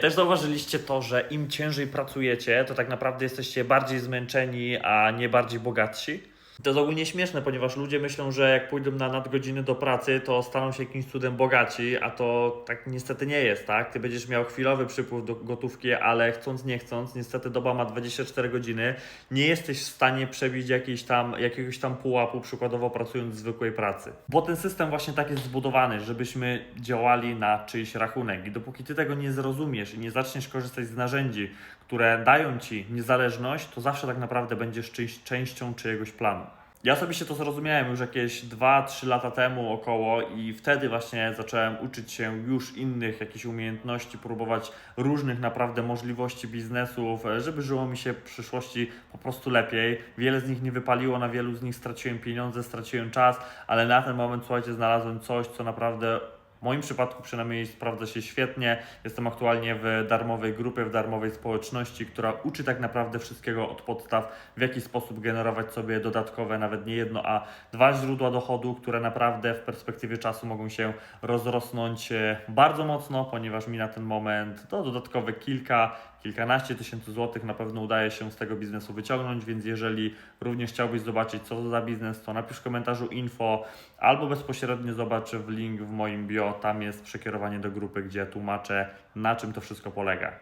Też zauważyliście to, że im ciężej pracujecie, to tak naprawdę jesteście bardziej zmęczeni, a nie bardziej bogatsi? To jest ogólnie śmieszne, ponieważ ludzie myślą, że jak pójdą na nadgodziny do pracy, to staną się jakimś cudem bogaci, a to tak niestety nie jest, tak? Ty będziesz miał chwilowy przypływ do gotówki, ale chcąc nie chcąc, niestety doba ma 24 godziny, nie jesteś w stanie przebić jakiejś tam, jakiegoś tam pułapu, przykładowo pracując w zwykłej pracy. Bo ten system właśnie tak jest zbudowany, żebyśmy działali na czyjś rachunek i dopóki ty tego nie zrozumiesz i nie zaczniesz korzystać z narzędzi, które dają ci niezależność, to zawsze tak naprawdę będziesz czyjś, częścią czyjegoś planu. Ja osobiście to zrozumiałem już jakieś 2-3 lata temu około i wtedy właśnie zacząłem uczyć się już innych jakichś umiejętności, próbować różnych naprawdę możliwości biznesów, żeby żyło mi się w przyszłości po prostu lepiej. Wiele z nich nie wypaliło, na wielu z nich straciłem pieniądze, straciłem czas, ale na ten moment, słuchajcie, znalazłem coś, co naprawdę w moim przypadku przynajmniej sprawdza się świetnie. Jestem aktualnie w darmowej grupie, w darmowej społeczności, która uczy tak naprawdę wszystkiego od podstaw, w jaki sposób generować sobie dodatkowe, nawet nie jedno, a dwa źródła dochodu, które naprawdę w perspektywie czasu mogą się rozrosnąć e, bardzo mocno, ponieważ mi na ten moment to dodatkowe kilka, kilkanaście tysięcy złotych na pewno udaje się z tego biznesu wyciągnąć, więc jeżeli również chciałbyś zobaczyć, co to za biznes, to napisz w komentarzu info albo bezpośrednio zobacz w link w moim bio, tam jest przekierowanie do grupy, gdzie tłumaczę, na czym to wszystko polega.